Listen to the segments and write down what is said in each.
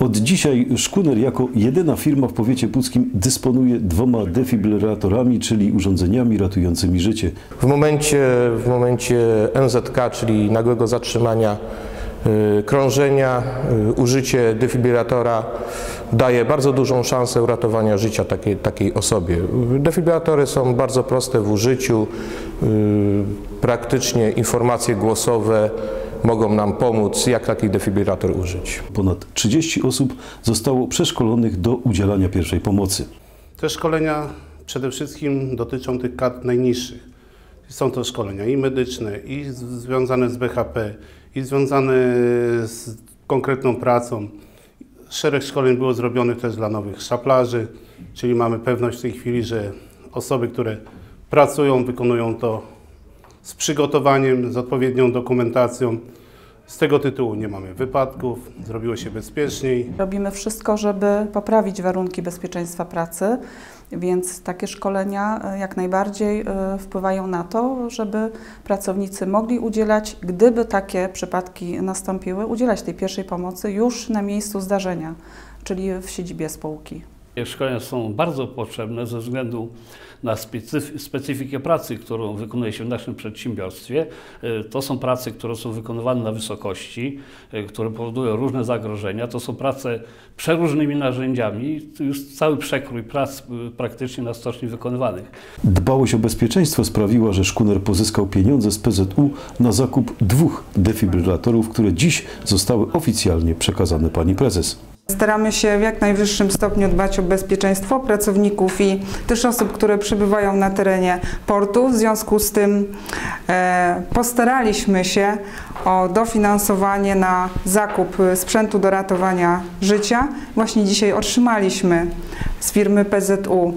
Od dzisiaj Szkuner jako jedyna firma w powiecie puckim dysponuje dwoma defibrylatorami, czyli urządzeniami ratującymi życie. W momencie, w momencie NZK, czyli nagłego zatrzymania y, krążenia, y, użycie defibrylatora daje bardzo dużą szansę uratowania życia takiej, takiej osobie. Defibrylatory są bardzo proste w użyciu, y, praktycznie informacje głosowe mogą nam pomóc, jak taki defibrylator użyć. Ponad 30 osób zostało przeszkolonych do udzielania pierwszej pomocy. Te szkolenia przede wszystkim dotyczą tych kart najniższych. Są to szkolenia i medyczne, i związane z BHP, i związane z konkretną pracą. Szereg szkoleń było zrobionych też dla nowych szaplarzy, czyli mamy pewność w tej chwili, że osoby, które pracują, wykonują to z przygotowaniem, z odpowiednią dokumentacją. Z tego tytułu nie mamy wypadków, zrobiło się bezpieczniej. Robimy wszystko, żeby poprawić warunki bezpieczeństwa pracy, więc takie szkolenia e, jak najbardziej e, wpływają na to, żeby pracownicy mogli udzielać, gdyby takie przypadki nastąpiły, udzielać tej pierwszej pomocy już na miejscu zdarzenia, czyli w siedzibie spółki. Szkolenia są bardzo potrzebne ze względu na specyf- specyfikę pracy, którą wykonuje się w naszym przedsiębiorstwie. Y, To są prace, które są wykonywane na wysokości, y, które powodują różne zagrożenia. To są prace przeróżnymi narzędziami. Już cały przekrój prac y, praktycznie na stoczni wykonywanych. Dbałość o bezpieczeństwo sprawiła, że Szkuner pozyskał pieniądze z PZU na zakup dwóch defibrylatorów, które dziś zostały oficjalnie przekazane pani prezes. Staramy się w jak najwyższym stopniu dbać o bezpieczeństwo pracowników i też osób, które przybywają na terenie portu. W związku z tym e, postaraliśmy się o dofinansowanie na zakup sprzętu do ratowania życia. Właśnie dzisiaj otrzymaliśmy z firmy PZU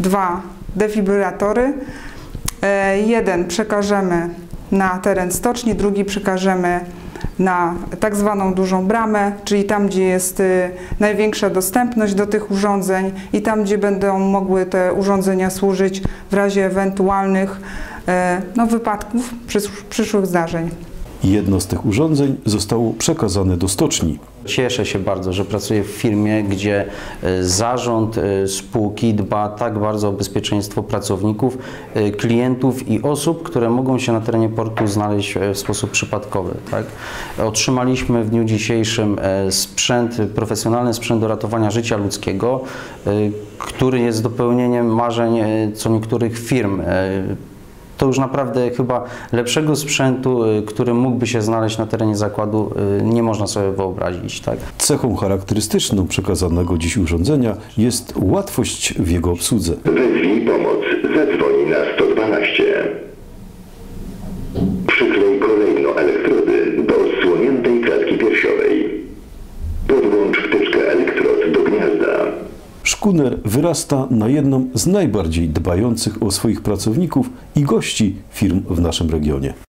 dwa defibrylatory. E, jeden przekażemy na teren stoczni, drugi przekażemy na tak zwaną dużą bramę, czyli tam, gdzie jest y, największa dostępność do tych urządzeń i tam, gdzie będą mogły te urządzenia służyć w razie ewentualnych e, no, wypadków, przysz- przyszłych zdarzeń. Jedno z tych urządzeń zostało przekazane do stoczni. Cieszę się bardzo, że pracuję w firmie, gdzie e, zarząd e, spółki dba tak bardzo o bezpieczeństwo pracowników, e, klientów i osób, które mogą się na terenie portu znaleźć w sposób przypadkowy. Tak? Otrzymaliśmy w dniu dzisiejszym sprzęt, profesjonalny sprzęt do ratowania życia ludzkiego, który jest dopełnieniem marzeń co niektórych firm. To już naprawdę chyba lepszego sprzętu, y, który mógłby się znaleźć na terenie zakładu, y, nie można sobie wyobrazić. Tak? Cechą charakterystyczną przekazanego dziś urządzenia jest łatwość w jego obsłudze. Wezwij pomoc. Zadzwoni na 112. Szkuner wyrasta na jedną z najbardziej dbających o swoich pracowników i gości firm w naszym regionie.